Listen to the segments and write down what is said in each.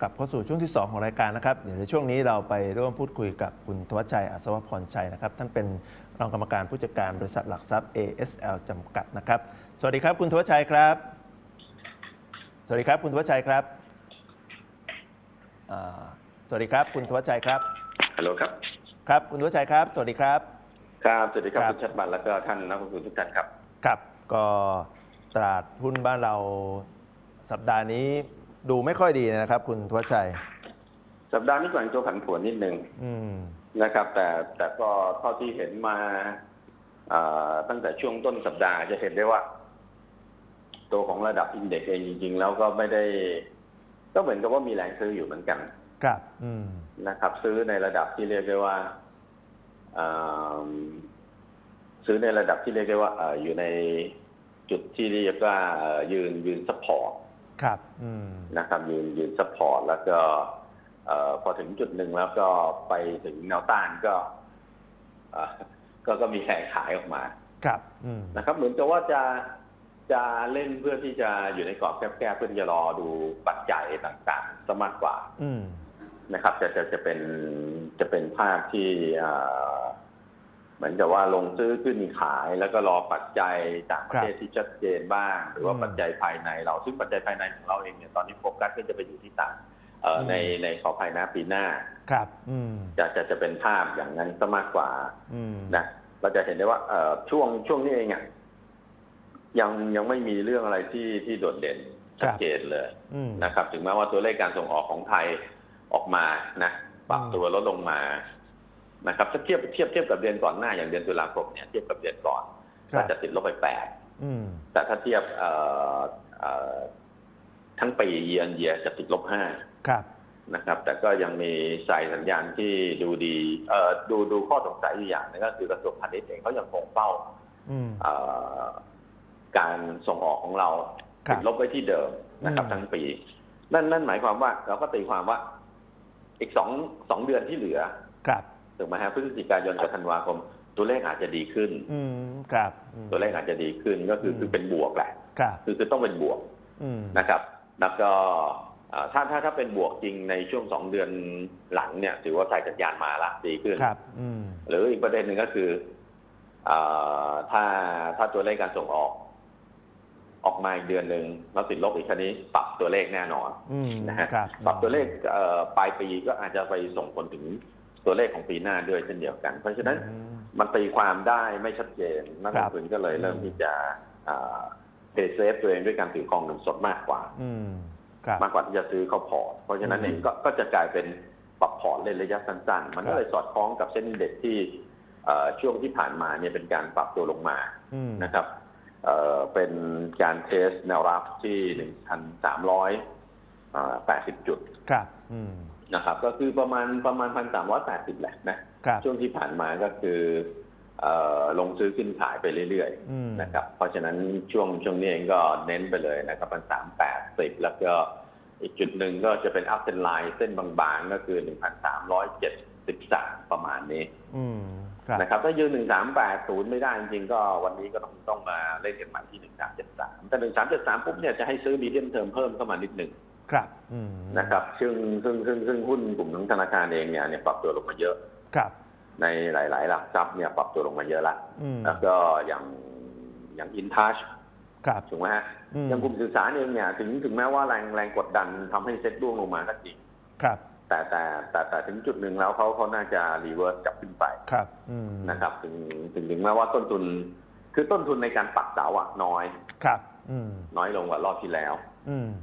กลับเข้าสู่ช่วงที่ 2 ของรายการนะครับเดี๋ยวในช่วงนี้เราไปร่วมพูดคุยกับคุณธวัชชัยอัศวพรชัยนะครับท่านเป็นรองกรรมการผู้จัดการบริษัทหลักทรัพย์ ASL จำกัดนะครับ สวัสดีครับ คุณธวัชชัยครับ สวัสดีครับ คุณธวัชชัยครับอ่าสวัสดีครับ คุณธวัชชัยครับฮัลโหลครับครับคุณธวัชชัยครับ สวัสดีครับ ครับสวัสดีครับครับ คุณชัดบันแล้วก็ท่านนักลงทุนทุกท่านครับ ครับก็ตลาดหุ้นบ้านเราสัปดาห์นี้ ดูไม่ค่อยดีนะครับ คุณธวัชชัย สัปดาห์นี้แกว่งตัวผันผวนนิดนึงอืม นะครับ แต่แต่ก็เท่าที่เห็นมาอ่าตั้งแต่ช่วงต้นสัปดาห์จะเห็นได้ว่า ตัวของระดับอินเด็กซ์เองจริง ๆ แล้วก็ไม่ได้ ก็เหมือนกับว่ามีแรงซื้ออยู่เหมือนกันครับ อืม นะครับ ซื้อในระดับที่เรียกได้ว่าอ่าซื้อในระดับที่เรียกได้ว่าเอ่ออยู่ในจุดที่เรียกว่าเอ่อยืนยืนซัพพอร์ต ครับอืมนะครับยืนยืนซัพพอร์ตแล้วก็เอ่อพอถึงจุดหนึ่งแล้วก็ไปถึงแนวต้านก็เอ่อก็ก็มีแรงขายออกมาครับอืมนะครับ เหมือนกับว่าจะจะเล่นเพื่อที่จะอยู่ในกรอบแคบๆเพื่อที่จะรอดูปัจจัยต่างๆซะมากกว่าอืมนะครับ จะจะจะเป็นจะเป็นภาพที่ เอ่อเหมือนกับว่าลงซื้อขึ้นขาย แล้วก็รอปัจจัยต่างประเทศที่ชัดเจนบ้าง หรือว่าอืมปัจจัยภายในเราซึ่งปัจจัยภายในของเราเองเนี่ยตอนนี้โฟกัสก็จะไปอยู่ที่ต่างเอ่ออมในในขอภายหน้าปีหน้าครับอืมจะจะจะเป็นภาพอย่างนั้นซะมากกว่าอืมนะเราจะเห็นได้ว่าเอ่อช่วงช่วงนี้เองอะยังยังไม่มีเรื่องอะไรที่ที่โดดเด่นชัดเจนเลยอืมนะครับ ถึงแม้ว่าตัวเลขการส่งออกของไทยออกมานะปรับอืมตัวลดลงมา นะครับถ้าเทียบเทียบเทียบกับเดือนก่อนหน้าอย่างเดือนตุลาคมเนี่ยเทียบกับเดือนก่อนครัก็บจะติดลบไปแปดอืมแต่ถ้าเทียบเอ่อเอ่อทั้งปีเยียนเยียจะติดลบห้าครับนะครับ แต่ก็ยังมีสายสัญญาณที่ดูดีเอ่อดูดูข้อสงสัยอยู่อย่างหนึงก็คือกระทรวงพาณิชย์เองเขายังคงเป้าอืม เอ่อการส่งออกของเราครับติดลบไว้ที่เดิมนะครับ อืม ทั้งปี นั่นนั่นหมายความว่าเราก็ตีความว่า อีกสองสองเดือนที่เหลือ ครับ ถูกไหมฮะพฤศจิกายนกับธันวาคม ตัวเลขอาจจะดีขึ้น อืมครับอืม ตัวเลขอาจจะดีขึ้นก็คืออืมคือเป็นบวกแหละ ครับคือคือต้องเป็นบวกอืมนะครับ แล้วก็เอ่อถ้าถ้าถ้าเป็นบวกจริงในช่วงสองเดือนหลังเนี่ย ถือว่าสายสัญญาณมาละดีขึ้น ครับอืมหรืออีกประเด็นหนึ่งก็คือเออถ้าถ้าตัวเลขการส่งออก ออกมาอีกเดือนหนึ่งแล้วติดลบอีกคันนี้ปรับตัวเลขแน่นอน อืมนะฮะ ครับปรับตัวเลขเอ่อปลายปีก็อาจจะไปส่งผลถึง ตัวเลขของปีหน้าด้วยเช่นเดียวกัน เพราะฉะนั้นอืมมันตีความได้ไม่ชัดเจนนักคลรังบทุนก็เลยเริ่มที่จะเพย์เซฟตัวเองด้วยการถือกองเงินสดมากกว่าอืมครับมากกว่าที่จะซื้อเข้าพอร์ตเพราะฉะนั้นอืมเองก็ก็จะกลายเป็นปรับพอร์ตเล่นระยะสั้นๆ มันครัก็บเลยสอดคล้องกับเส้นเด็กที่เอ่อช่วงที่ผ่านมาเนี่ยเป็นการปรับตัวลงมาอืมนะครับเอ่อเป็นการเทสแนวรับที่ 1,380 จุด ครับอืม นะครับ ก็คือประมาณประมาณ1,380แหละนะ ครับช่วงที่ผ่านมาก็คือเอ่อลงซื้อขึ้นขายไปเรื่อยๆอืมนะครับ เพราะฉะนั้นช่วงช่วงนี้เองก็เน้นไปเลยนะครับมันสามแปดสิบแล้วก็อีกจุดหนึ่งก็จะเป็นอัพเส้นไลน์เส้นบางๆ ก็คือหนึ่งพันสามร้อยเจ็ดสิบสามประมาณนี้ อืมครับนะครับถ้ายืนหนึ่งสามแปดศูนย์ไม่ได้จริงๆก็วันนี้ก็ต้องต้องมาเล่นกันใหม่ที่หนึ่งสามเจ็ดสามแต่หนึ่งสามเจ็ดสามปุ๊บเนี่ยจะให้ซื้อมีเดียมเทอมเพิ่มเข้ามานิดหนึ่ง ครับอืมนะครับซึ่งซึ่งซึ่งซึ่งหุ้นกลุ่มของธนาคารเองเนี่ยเนี่ยปรับตัวลงมาเยอะครับ ในหลาย ๆ หลักทรัพย์เนี่ยปรับตัวลงมาเยอะละอืมแล้วก็อย่างอย่างอินทัชครับถูกไหมฮะอืมอย่างกลุ่มสื่อสารเองเนี่ยถึงถึงแม้ว่าแรงแรงกดดันทำให้เซ็ตร่วงลงมาก็จริงครับ แต่แต่แต่แต่ถึงจุดหนึ่งแล้วเขาเขาน่าจะรีเวิร์สกลับขึ้นไปครับอืมนะครับถึงถึงถึงแม้ว่าต้นทุน คือต้นทุนในการปักเสาอะน้อยครับอืมน้อยลงกว่ารอบที่แล้วอืม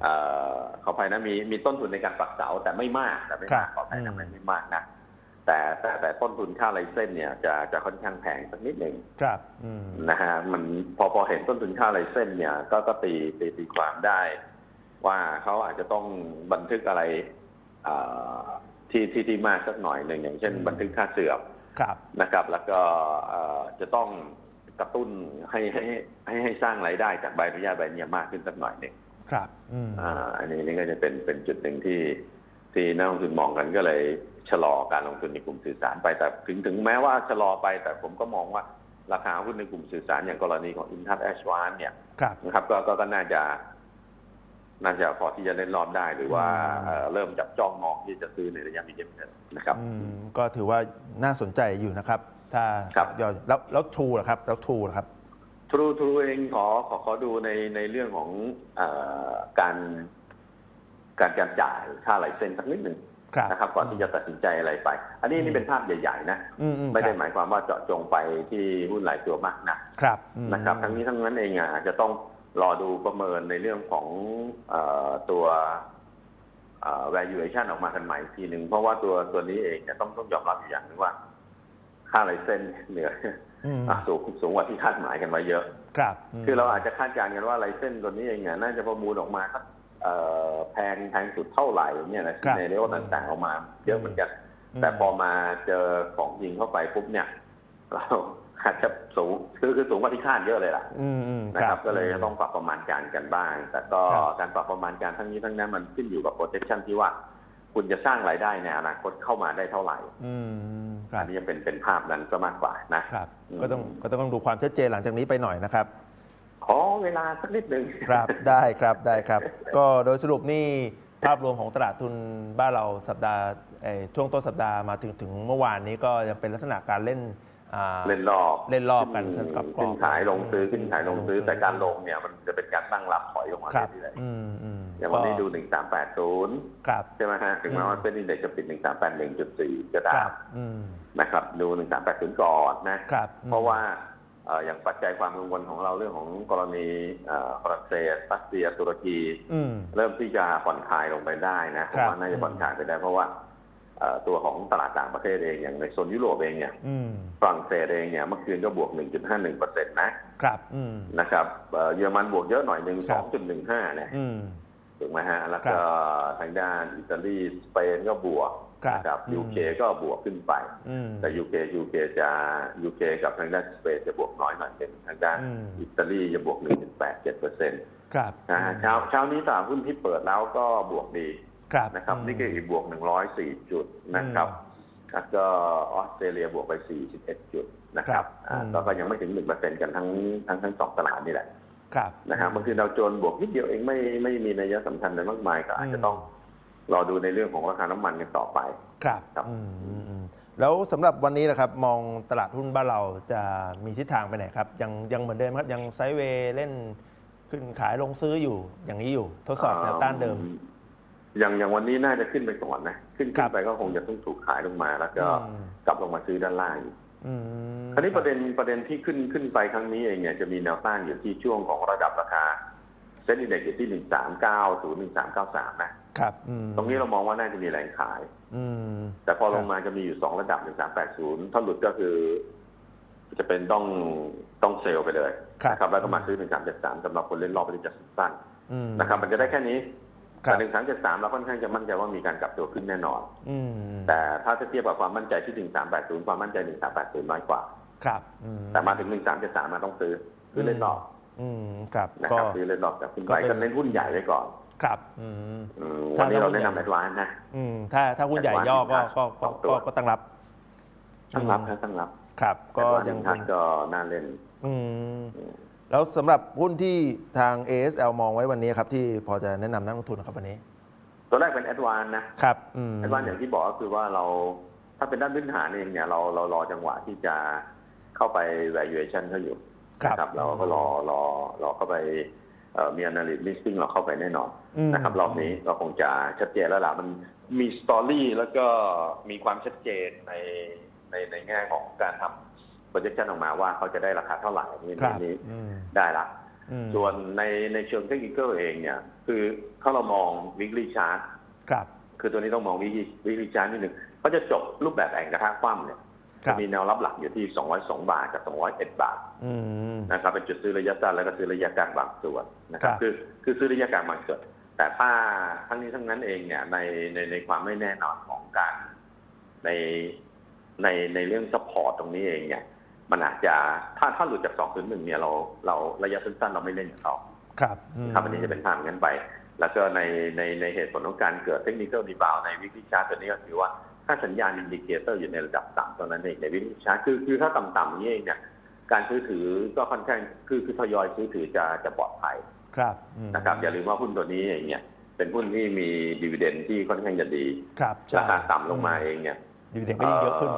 เอ่อเขาภายนะมีมีต้นทุนในการปักเสาแต่ไม่มากแต่ไม่มากครับขอภายนะอืมไม่ไม่มากนะแต่แต่แต่ต้นทุนค่าไรเส้นเนี่ยจะจะค่อนข้างแพงสักนิดหนึ่งครับอืมนะฮะมันพอพอเห็นต้นทุนค่าไรเส้นเนี่ย ก็ก็ตีตีตีความได้ ว่าเขาอาจจะต้องบันทึกอะไรอ่าที่ที่ที่มากสักหน่อยหนึ่งอย่างเช่นอืมบันทึกค่าเสื่อมครับนะครับ แล้วก็เอ่อจะต้องกระตุ้นให้ให้ให้ให้สร้างรายได้จากใบอนุญาตใบเนี้มากขึ้นสักหน่อยหนึ่ง ครับอืมอ่าอันนี้นี่ก็จะเป็นเป็นจุดหนึ่งที่ที่นักลงทุนมองกันก็เลยชะลอการลงทุนในกลุ่มสื่อสารไปแต่ถึงถึงแม้ว่าชะลอไปแต่ผมก็มองว่าราคาหุ้นในกลุ่มสื่อสารอย่างกรณีของอินทัศแอชวานเนี่ยครับนะครับก็ก็ก็น่าจะ น่าจะพอที่จะเล่นรอบได้หรือว่าอืมเอ่อเริ่มจับจ้องมองที่จะซื้อในระยะมีเดียมนะครับอืมก็ถือว่าน่าสนใจอยู่นะครับ ถ้าครับยอดแล้วแล้วทูล่ะครับ แล้วทูล่ะครับ ทรูทรูเองขอขอขอดูในในเรื่องของเออการการการจ่ายค่าไหลเซ็นสักนิดหนึ่งครับนะครับก่อนที่จะตัดสินใจอะไรไป อันนี้อืมนี่เป็นภาพใหญ่ๆนะ อือืไม่ได้ครับหมายความว่าเจาะจงไปที่หุ้นหลายตัวมากนะครับอืม นะครับ ทั้งนี้ทั้งนั้นเองอะอาจจะต้องรอดูประเมินในเรื่องของเออตัวเอ่อ valuation ออกมากันใหม่อีกทีหนึ่งเพราะว่าตัวตัวนี้เองเนี่ยต้องต้องยอมรับอยู่อย่างหนึงว่า ค่าไหลเซ็นเหนืออืมอะสูงสูงกว่าที่คาดหมายกันมาเยอะ ครับมคือเราอาจจะคาดการณ์กันว่าไลเส้นตัวนี้เองเนี่ยน่าจะประมูลออกมาสักเอ่อแพงแพงสุดเท่าไหร่เนี่ยนะครับในเลเวลต่างๆออกมา เยอะเหมือนกันมแต่พอมาเจอของจริงเข้าไปปุ๊บเนี่ยเราอาจจะสูงคือคือสูงกว่าที่คาดเยอะเลยล่ะอืมอืมนะครับ ก็เลยต้องปรับประมาณการกันบ้าง แต่ก็ครับการปรับประมาณการทั้งนี้ทั้งนั้นมันขึ้นอยู่กับ projection ที่ว่า คุณจะสร้างรายได้ในอนาคตเข้ามาได้เท่าไหร่อืมครัอับนนี้จะเป็นเป็นภาพนั้นก็มากกว่านะ ครับอืมก็ต้องก็ต้องดูความชัดเจนหลังจากนี้ไปหน่อยนะครับ ขอเวลาสักนิดหนึ่ง ครับ ได้ครับได้ครับ ก็โดยสรุปนี่ภาพรวมของตลาดทุนบ้านเราสัปดาห์เอ่อช่วงต้นสัปดาห์มาถึงถึงเมื่อวานนี้ก็ยังเป็นลักษณะการเล่นอ่า เล่นรอบเล่นรอบกันขึ้กับกรอบขึ้นขายลงซื้อขึ้นขายลงซื้อลงซื้อแต่การลงเนี่ยมันจะเป็นการตั้งรับถอยลงมาครับเรื่อยอืมอืมๆ อย่างวันนี้ดูหนึ่งสามแปดศูนย์ครับใช่ไหมฮะถึงแม้ว่าเป็นอินเด็กซ์จะปิดหนึ่งสามแปดหนึ่งจุดสี่ก็คได้รับอืมนะครับ ดูหนึ่งสามแปดศูนย์ก่อนนะครับเพราะว่าเอ่ออย่างปัจจัยความกังวลของเราเรื่องของกรณีเอ่อฝรั่งเศสรัสเซียตุรกีอืมเริ่มที่จะผ่อนคลายลงไปได้นะผมครับว่าน่าจะผ่อนคลายไปได้ เพราะว่าเอ่อตัวของตลาดต่างประเทศเองอย่างในโซนยุโรปเองเนี่ยอืมฝรั่งเศสเองเนี่ยเมื่อคืนก็บวก 1.51เปอร์เซ็นต์นะครับอืมนะครับเอ่อเยอรมันบวกเยอะหน่อยหนึ่งครับ2.15เนี่ยอืม ถูกไหมฮะ แล้วก็ทางด้านอิตาลีสเปนก็บวกครับนะครับอืมยูเคก็บวกขึ้นไปอืมแต่ยูเคยูเคจะยูเคกับทางด้านสเปนจะบวกน้อยหน่อยหนึ่งทางด้านอืมอิตาลีจะบวก1.87เปอร์เซ็นต์ครับนะฮะเช้าเช้านี้ตลาดหุ้นที่เปิดแล้วก็บวกดีครับนะครับอืมนี่ก็อีกบวก104จุดนะครับแล้วก็ออสเตรเลียบวกไป 41 จุดนะครับอ่าอืมก็ก็ยังไม่ถึง 1%กันทั้งทั้งทั้งสองตลาดนี่แหละ ครับนะครับเมื่อคืนดาวโจนส์บวกนิดเดียวเองไม่ไม่มีนัยสำคัญอะไรมากมายก็อาจจะต้องรอดูในเรื่องของราคาน้ำมันกันต่อไป ครับครับอืมอืมอืมแล้วสำหรับวันนี้นะครับมองตลาดหุ้นบ้านเราจะมีทิศทางไปไหนครับ ยังยังเหมือนเดิมครับยังไซด์เวย์เล่นขึ้นขายลงซื้ออยู่อย่างนี้อยู่ทดสอบแนวต้านเดิมอย่างอย่างวันนี้น่าจะขึ้นไปก่อนนะ ขึ้นครัขึ้บนไปก็คงจะต้องถูกขายลงมาแล้วก็อืมกลับลงมาซื้อด้านล่างอีกอืม คราวนี้ประเด็นประเด็นที่ขึ้นขึ้นไปครั้งนี้เองเนี่ยจะมีแนวต้านอยู่ที่ช่วงของระดับราคาเซ็นดีเด็กอยู่ที่หนึ่งสามเก้าศูนย์หนึ่งสามเก้าสามนะครับอืมตรงนี้เรามองว่าน่าจะมีแรงขายอืมแต่พอครับลงมาจะมีอยู่สองระดับหนึ่งสามแปดศูนย์ถ้าหลุดก็คือ จะเป็นต้องต้องเซลล์ไปเลยครับนะครับแล้วก็มาซื้อหนึ่งสามเจ็ดสามสำหรับคนเล่นรอบไปที่จะสั้นอืมนะครับ มันจะได้แค่นี้ครั แต่บหนึ่งสามเจ็ดสามเราค่อนข้างจะมั่นใจว่ามีการกลับตัวขึ้นแน่นอนอืมแต่ถ้าจะเทียบกับความมั่นใจที่หนึ่งสามแปดศูนย์ความมั่นใจหนึ่งสามแปดศูนย์น้อยกว่า ครับอืมแต่มาถึงหนึ่งสามเจ็ดสามมาต้องซื้อซื้อเล่นรอบอืมครับนะก็ครับซื้อเล่นรอบจากขึ้นก็ไปเป็นก็เน้นหุ้นใหญ่ไว้ก่อนครับอืมอืมถ้าวันนี้เราหุ้นใหญ่แนะนำแอดวานนะอืมถ้าถ้าหุ้นใหญ่ย่อก็ก็ก็สองตัวก็ก็ตั้งรับตั้งรับนะตั้งรับ ครับ ก็แอดวานยังทัเป็ดนก็น่าเล่น อืม แล้วสำหรับหุ้นที่ทาง ASL มองไว้วันนี้ครับ ที่พอจะแนะนำนักลงทุนนะครับวันนี้ ตัวแรกเป็นแอดวานนะ ครับอืมแอดวานอย่างที่บอกก็คือว่าเราถ้าเป็นด้านพื้นฐานเองเนี่ยเราเรารอจังหวะที่จะเข้าไป valuation เขาอยู่ครับนะครับ เราก็รอรอรอเข้าไปเอ่อมี analyst listing เราเข้าไปแน่นอนมนะครับรอบนี้ก็คงจะชัดเจนแล้วล่ะมันมีสตอรี่แล้วก็มีความชัดเจนในในในแง่ของการทำ projection ออกมาว่าเขาจะได้ราคาเท่าไหร่นี่ครับนี่อืมได้ละ อืมส่วนในในเชิงเทคนิคเองเนี่ย คือถ้าเรามอง weekly chart ครับคือตัวนี้ต้องมอง weekly weekly chart นิดหนึ่งเขาจะจบรูปแบบแองกระทะคว่ำเนี่ยครัจะบมีแนวรับหลักอยู่ที่ 202 บาทกับ 201 บาท อืม นะครับเป็นจุดซื้อระยะสั้นแล้วก็ซื้อระยะกลางบางส่วนนะครับครับคือคือซื้อระยะกลางบางส่วนแต่ถ้าทั้งนี้ทั้งนั้นเองเนี่ยในในในความไม่แน่นอนของการในในในเรื่องซัพพอร์ตตรงนี้เองเนี่ย มันอาจจะถ้าถ้าหลุดจาก201เนี่ยเราเราระยะสั้นๆเราไม่เล่นกับเขาครับอืมครับอันนี้จะเป็นทางนั้นไป แล้วก็ในในในเหตุผลของการเกิดเทคนิคอลดีบาวในวิกฤตชาร์ตตัวนี้ก็คือว่าถ้าสัญญาณอินดิเคเตอร์อยู่ในระดับต่ำตอนนั้นเองในวิกฤตชาร์ตคือคือถ้าต่ำๆนี้เองเนี่ยการซื้อถือก็ค่อนข้างคือคือทยอยซื้อถือจะจะปลอดภัยครับอืมนะครับอย่าลืมว่าหุ้นตัวนี้เองเนี่ยเป็นหุ้นที่มีดีเวเดนที่ค่อนข้างจะดี ครับใช่ราคาต่ำลงมาเองเนี่ยดีเวเดนก็ยิ่งเยอะขึ้น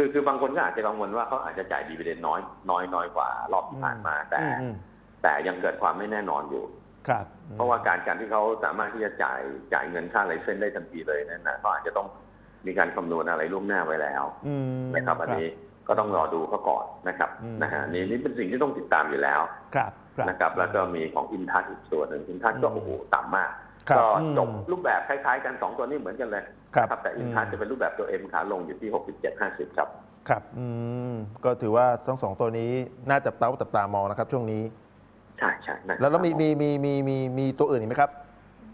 คือคือบางคนก็อาจจะกังวลว่าเขาอาจจะจ่ายดีเวเดนน้อยน้อยน้อยกว่ารอบที่ผ่านมา แต่อืมอืมแต่ยังเกิดความไม่แน่นอนอยู่ ครับ เพราะว่าการการที่เขาสามารถที่จะจ่ายจ่ายเงินค่าไลเซนส์ได้ทันทีเลยนั่นนะเขาอาจจะต้องมีการคำนวณอะไรล่วงหน้าไว้แล้วอืมนะครับอันนี้ก็ต้องรอดูเขาก่อนนะครับอืมนะฮะนี่นี่เป็นสิ่งที่ต้องติดตามอยู่แล้ว ครับครับนะครับ แล้วก็มีของอินทัชอีกตัวหนึ่งอินทัชก็อืมโอ้โหต่ำมากครับ ก็อืมจบรูปแบบคล้ายๆกันสองตัวนี้เหมือนกันเลยครับนะครับแต่อินทัชจะเป็นรูปแบบตัวเอ็มขาลงอยู่ที่ 67 50 ครับครับอืมก็ถือว่าทั้งสองตัวนี้น่าจับเต้าจับตามองนะครับ ช่วงนี้ ใช่ใช่นะแล้วแล้วมีมีมีมีมีมีตัวอื่นอีกไหมครับ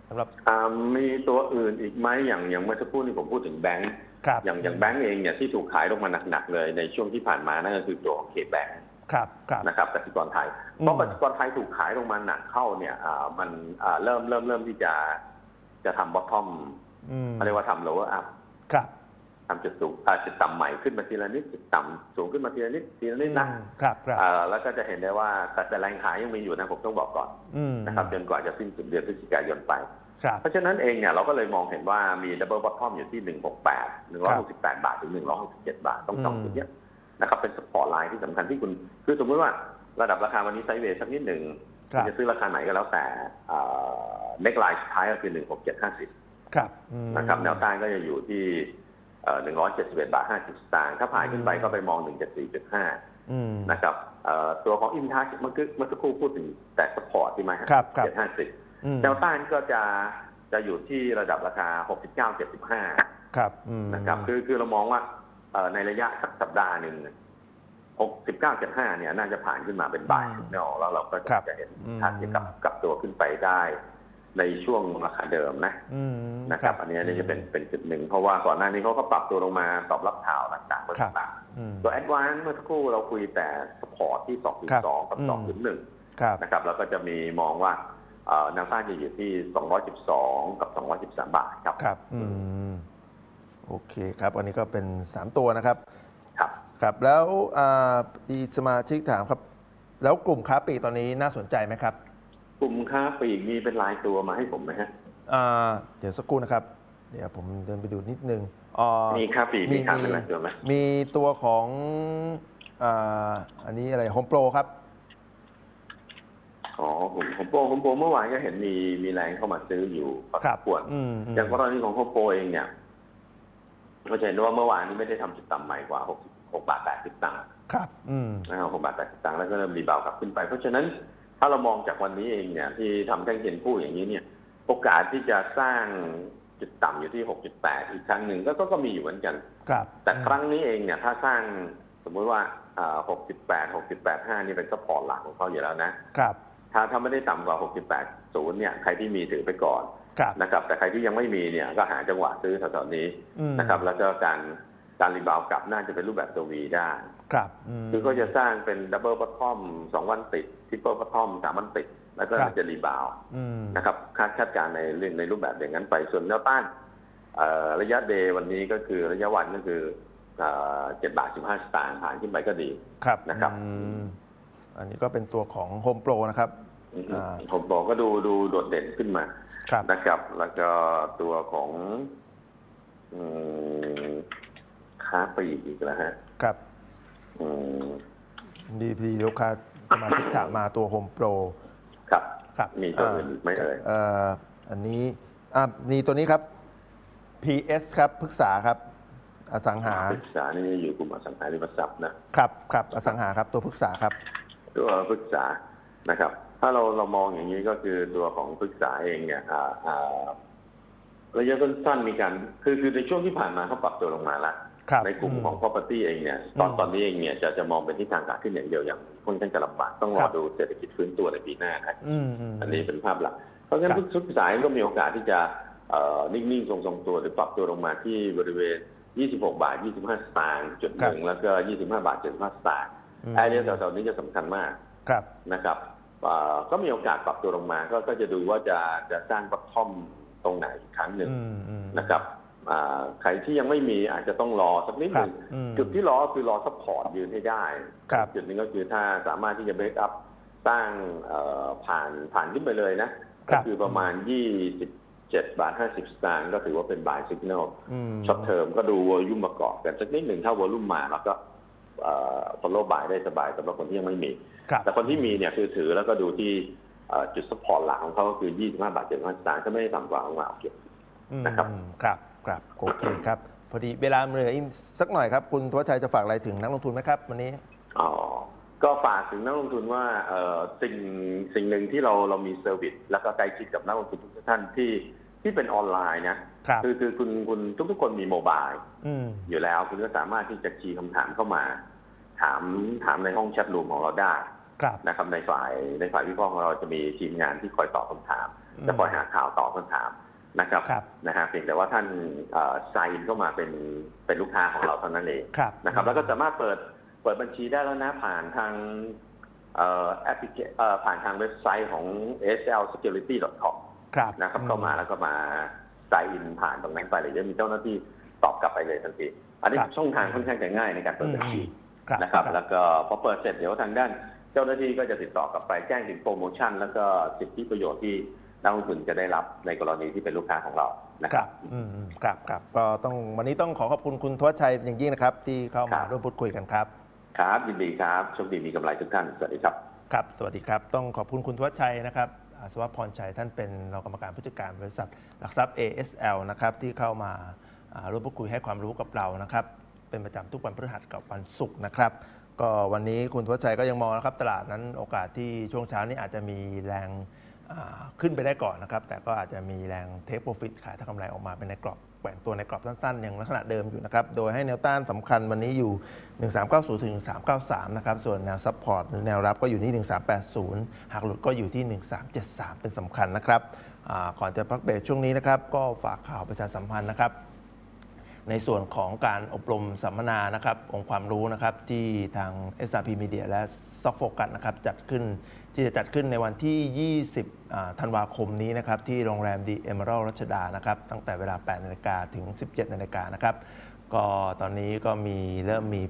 สำหรับอ่ามีตัวอื่นอีกไหมอย่างอย่างเมื่อสักครู่นี้ผมพูดถึงแบงค์ครับอย่างอย่างแบงก์เองเนี่ยที่ถูกขายลงมาหนักๆเลยในช่วงที่ผ่านมานั่นก็คือตัวของเคแบงก์ ครับครับนะครับกสิกรไทยอืมเพราะกสิกรไทยถูกขายลงมาหนักเข้าเนี่ยอ่ามันอ่าเริ่มเริ่มเริ่มที่จะจะทำบอททอมอืมเขาเรียกว่าทำโลว์อัพครับทำจุดสูงอ่าจุดต่ำใหม่ขึ้นมาทีละนิดจุดต่ำสูงขึ้นมาทีละนิดทีละนิดนะอืมครับครับอ่าแล้วก็จะเห็นได้ว่าแต่แต่แรงขายยังมีอยู่นะผมต้องบอกก่อนอืมนะครับจนกว่าจะสิ้นสุดเดือนพฤศจิกายนไปครับเพราะฉะนั้นเองเนี่ยเราก็เลยมองเห็นว่ามีดับเบิลบอททอมอยู่ที่ 168 168 บาท ถึง 167 บาท ต้องสองอืมจุดเนี้ย นะครับเป็นสปอร์ตไลน์ที่สำคัญที่คุณ คือสมมติว่าระดับราคาวันนี้ไซด์เวย์สักนิดหนึ่งครัคุบณจะซื้อราคาไหนก็แล้วแต่เน็กไลน์สุดท้ายก็คือ16750ครับอืมนะครับแนวต้านก็จะอยู่ที่เอ่อ171บาท50สตางค์ถ้าผ่านขึ้นไปอืมก็ไปมอง174.5อืมนะครับเอ่อตัวของอินทัชเมื่อกี้เมื่อสักครู่พูดถึงแต่สปอร์ตที่มาครับครับ750อืมแนวต้านก็จะจะอยู่ที่ระดับราคา69.75ครับอืมนะครับ คือคือเรามองว่าเอ่อ ในระยะสักสัปดาห์หนึ่ง69.5เนี่ย น่าจะผ่านขึ้นมาเป็นบ่ายเนาะแล้วเราก็ครัจะบจะเห็นอืมท่าที่กลับกลับตัวขึ้นไปได้ ในช่วงราคาเดิมนะอืมนะครับ อันนี้อันนี้จะเป็นเป็นจุดหนึ่ง เพราะว่าก่อนหน้านี้เขาก็ปรับตัวลงมาตอบรับข่าวต่างๆครับต่างอืมๆตัวแอดวานเมื่อสักครู่เราคุยแต่สปอร์ตที่ครับ2.2กับอืม2.1ครับนะครับ แล้วก็จะมีมองว่าเอ่อแนวต้านจะอยู่ที่ 212 กับ 213 บาทครับ ครับอืม โอเคครับ อันนี้ก็เป็น 3 ตัวนะครับ ครับ ครับแล้วอ่ามีสมาชิกถามครับ แล้วกลุ่มค้าปลีกตอนนี้น่าสนใจไหมครับ กลุ่มค้าปลีกมีเป็นรายตัวมาให้ผมไหมฮะอ่าเดี๋ยวสักครู่นะครับ เดี๋ยวผมเดินไปดูนิดนึงอ่ามีค้าปลีกมีมีค้าเป็นรายตัวไหมมีตัวของอ่าอันนี้อะไรโฮมโปรครับอ๋อกลุ่มโฮมโปรโฮมโปรเมื่อวานก็เห็นมีมีแรงเข้ามาซื้ออยู่พอสมควรอืมอืมอย่างกรณีของโฮมโปรเองเนี่ย เราจะเห็นว่าเมื่อวานนี้ไม่ได้ทำจุดต่ำใหม่กว่า 6 6 บาท 80ตังค์ครับ อืมนะครับ6บาท 80ตังค์แล้วก็เริ่มรีบาวกลับขึ้นไป เพราะฉะนั้นถ้าเรามองจากวันนี้เองเนี่ยที่ทำแท่งเทียนคู่อย่างนี้เนี่ย โอกาสที่จะสร้างจุดต่ำอยู่ที่ 6.8 อีกครั้งหนึ่งก็ก็ก็มีอยู่เหมือนกัน ครับแต่ครั้งนี้เองเนี่ยถ้าสร้างสมมุติว่าอ่า6.8 6.85 นี่เป็นซัพพอร์ตหลักของเขาอยู่แล้วนะ ครับ ถ้าถ้าไม่ได้ต่ำกว่า 6.80 เนี่ย ใครที่มีถือไปก่อนครับ นะครับ แต่ใครที่ยังไม่มีเนี่ยก็หาจังหวะซื้อแถวๆนี้อืมนะครับ แล้วก็การการรีบาวกลับน่าจะเป็นรูปแบบตัววีได้ ครับมคือก็จะสร้างเป็นดับเบิลพัททอมสองวันติดทริปเปิลพัททอมสามวันติด แล้วก็ครับจะรีบาวอืมนะครับคาดคาดการณ์ในเรื่องในรูปแบบอย่างนั้นไปส่วนแนวต้านเอ่อระยะเดย์วันนี้ก็คือระยะวันก็คือเจ็ดบาทสิบห้าสตางค์ผ่านขึ้นไปก็ดีครับนะครับอืมอันนี้ก็เป็นตัวของโฮมโปรนะครับอ่า ผมบอกก็ดูดูโดดเด่นขึ้นมาครับนะครับ แล้วก็ตัวของอืมค้าปลีกอีกแล้วฮะ ครับอืมดีพีลูกค้าสมาชิกถามมาตัวโฮมโปรครับครับมีตัวอื่นอีกไหมเอ่ยเอ่ออันนี้อ่ามีตัวนี้ครับ PS ครับพฤกษาครับ อสังหาปรึกษานี่อยู่กลุ่มอสังหาริมทรัพย์นะครับครับอสังหาครับตัวพฤกษาครับ ตัวปรึกษา นะครับ ถ้าเราเรามองอย่างนี้ก็คือตัวของปรึกษาเองเนี่ยอ่าอ่าระยะสั้นๆมีการคือคือในช่วงที่ผ่านมาเขาปรับตัวลงมาแล้วครับในกลุ่มของอื property เองเนี่ยตอนอืมตอนนี้เองเนี่ยจะจะมองเป็นทิศทางขาขึ้นอย่างเดียวอย่างค่อนข้างจะลำบากต้องรคอรับดูเศรษฐกิจฟื้นตัวในปีหน้านะอืมมอันนี้เป็นภาพหลัก เพราะฉะนั้นครับทุกสายก็มีโอกาสที่จะเอ่อนิ่งๆ ทรงๆตัวหรือปรับตัวลงมาที่บริเวณ 26 บาท 25 สตางค์จุดหนึ่งแล้วก็ 25 บาท 75 สตางค์มไอ้เนี่ยแถวๆนี้จะสำคัญมากครับนะครับเอ่อ ก็มีโอกาสปรับตัวลงมาก็ก็จะดูว่าจะจะสร้างบัตทอมตรงไหนอีกครั้งหนึ่งอืมอืมนะครับอ่าใครที่ยังไม่มีอาจจะต้องรอสักนิดคหรับนึ่งอืมจุดที่รอคือรอซัพพอร์ตยืนให้ได้ครับจุดหนึงก็คือถ้าสามารถที่จะเบรกอัพสร้างเอ่อผ่านผ่านขึ้นไปเลยนะครัก็บคือประมาณ 27 บาท 50 สตางค์ก็ถือว่าเป็นบายสิก n น l อืมช็อตเทอมก็ดูวอลลุ่มประกอบกันสักนิดหนึ่งถ้าวอลลุ่มมาแล้วก็เอ่อ follow buy ได้สบายสำหรับคนที่ยังไม่มีครับ แต่คนที่มีเนี่ยคือถือแล้วก็ดูที่เอ่อจุด support หลักของเขาก็คือ 25 บาท75สตางค์ถ้าไม่ได้ต่ำกว่าของเราโอเคอืมนะครับครับครับโอเคครับ พอดีเวลาเหลืออีกสักหน่อยครับ คุณทวชชัยจะฝากอะไรถึงนักลงทุนไหมครับ วันนี้อ๋อก็ฝากถึงนักลงทุนว่าเอ่อสิ่งสิ่งหนึ่งที่เราเรามีเซอร์วิสแล้วก็ใกล้ชิดกับนักลงทุนทุกท่านที่ที่เป็นออนไลน์นะครับคือคือคุณคุณทุกๆคนมีโมบายอืมอยู่แล้วคุณก็สามารถที่จะคีย์คำถามเข้ามา ถามถามในห้องแชทรูมของเราได้ครับ นะครับในฝ่ายในฝ่ายวิเคราะห์ของเราจะมีทีมงานที่คอยตอบคำถามอืมจะคอยหาข่าวตอบคำถามนะครับครับนะฮะเพียงแต่ว่าท่านไซน์เข้ามาเป็นเป็นลูกค้าของเราเท่านั้นเองครับนะครับ แล้วก็สามารถเปิดเปิดบัญชีได้แล้วนะผ่านทางเอ่อแอปพลิเคเอ่อผ่านทางเว็บไซต์ของ slsecurity.com ครับนะครับอืมเข้ามาแล้วก็มาไซน์อินผ่านตรงนั้นไปเลยจะมีเจ้าหน้าที่ตอบกลับไปเลยทันทีอันนี้ครับช่องทางค่อนข้างจะง่ายในการเปิดบัญชีครับนะครับครับ แล้วก็พอเปิดเสร็จเดี๋ยวทางด้าน เจ้าหน้าที่ก็จะติดต่อกลับไปแจ้งถึงโปรโมชั่น แล้วก็สิทธิประโยชน์ที่นักลงทุนจะได้รับในกรณีที่เป็นลูกค้าของเรานะคครัรับบ อืมอืมครับครับก็ต้องวันนี้ต้องขอขอบคุณคุณทวชชัยอย่างยิ่งนะครับ ที่เข้ามาครับ ร่วมพูดคุยกันครับครับยินดีครับโชคดีมีกำไรทุกท่านสวัสดีครับ ครับ สวัสดีครับ ต้องขอบคุณคุณทวชชัยนะครับอาสวัสดิ์พรชัยท่านเป็นรองกรรมการผู้จัดการบริษัทหลักทรัพย์ ASL นะครับที่เข้ามาอ่าร่วมพูดคุยให้ความรู้กับเรานะครับ เป็นประจำทุกวันพฤหัสกับวันศุกร์นะครับ ก็วันนี้คุณทวชชัยก็ยังมองนะครับตลาดนั้นโอกาสที่ช่วงเช้านี้อาจจะมีแรงขึ้นไปได้ก่อนนะครับ แต่ก็อาจจะมีแรงเทคโปรฟิตขายถ้ากำไรออกมาเป็นในกรอบแกว่งตัวในกรอบสั้นๆ อย่างลักษณะเดิมอยู่นะครับ โดยให้แนวต้านสำคัญวันนี้อยู่ 1390 ถึง 1393 นะครับ ส่วนแนวซัพพอร์ตหรือแนวรับก็อยู่ที่ 1380 หากหลุดก็อยู่ที่ 1373 เป็นสำคัญนะครับก่อนจะพักเบรกช่วงนี้นะครับ ก็ฝากข่าวประชาสัมพันธ์นะครับ ในส่วนของการอบรมสัมมนานะครับองค์ความรู้นะครับที่ทาง SRP Media และ s o f o c u s นะครับจัดขึ้นที่จะจัดขึ้นในวันที่ 20ธันวาคมนี้นะครับที่โรงแรมดีเอเมอรัลรัชดานะครับตั้งแต่เวลา 8นาฬิกาถึง 17นาฬิกานะครับก็ตอนนี้ก็มีเริ่มมี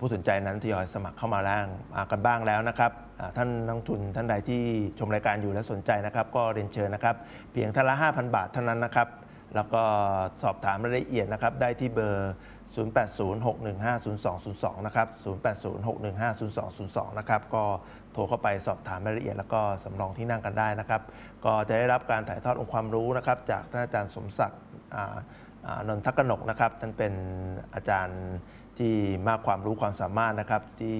ผู้สนใจนั้นทยอยสมัครเข้ามาล่างมากันบ้างแล้วนะครับท่านนักทุนท่านใดที่ชมรายการอยู่และสนใจนะครับ ก็เรียนเชิญนะครับ เพียงท่านละ 5,000 บาทเท่านั้นนะครับ แล้วก็สอบถามรายละเอียดนะครับ ได้ที่เบอร์ 0806150202 นะครับ 0806150202 นะครับ ก็โทรเข้าไปสอบถามรายละเอียด แล้วก็สำรองที่นั่งกันได้นะครับ ก็จะได้รับการถ่ายทอดองค์ความรู้นะครับ จากท่านอาจารย์สมศักดิ์นนทกนกนะครับ ท่านเป็นอาจารย์ที่มากความรู้ความสามารถนะครับที่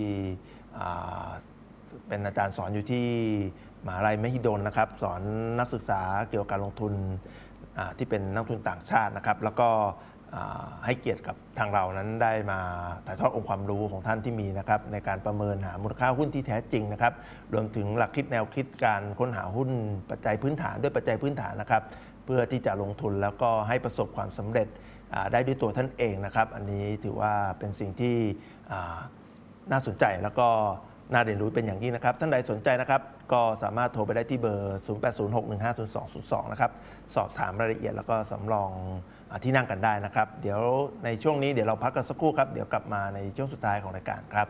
เป็นอาจารย์สอนอยู่ที่มหาลัยมหิดลนะครับ สอนนักศึกษาเกี่ยวกับการลงทุน ที่เป็นนักทุนต่างชาตินะครับ แล้วก็ให้เกียรติกับทางเรานั้นได้มาถ่ายทอดองค์ความรู้ของท่านที่มีนะครับในการประเมินหามูลค่าหุ้นที่แท้จริงนะครับ รวมถึงหลักคิดแนวคิดการค้นหาหุ้นปัจจัยพื้นฐานด้วยปัจจัยพื้นฐานนะครับ เพื่อที่จะลงทุนแล้วก็ให้ประสบความสำเร็จได้ด้วยตัวท่านเองนะครับ อันนี้ถือว่าเป็นสิ่งที่น่าสนใจแล้วก็ น่าเรียนรู้เป็นอย่างยิ่งนะครับ ท่านใดสนใจนะครับ ก็สามารถโทรไปได้ที่เบอร์ 0806150202 นะครับ สอบถามรายละเอียดแล้วก็สำรองอที่นั่งกันได้นะครับ เดี๋ยวในช่วงนี้เดี๋ยวเราพักกันสักครู่ครับ เดี๋ยวกลับมาในช่วงสุดท้ายของรายการครับ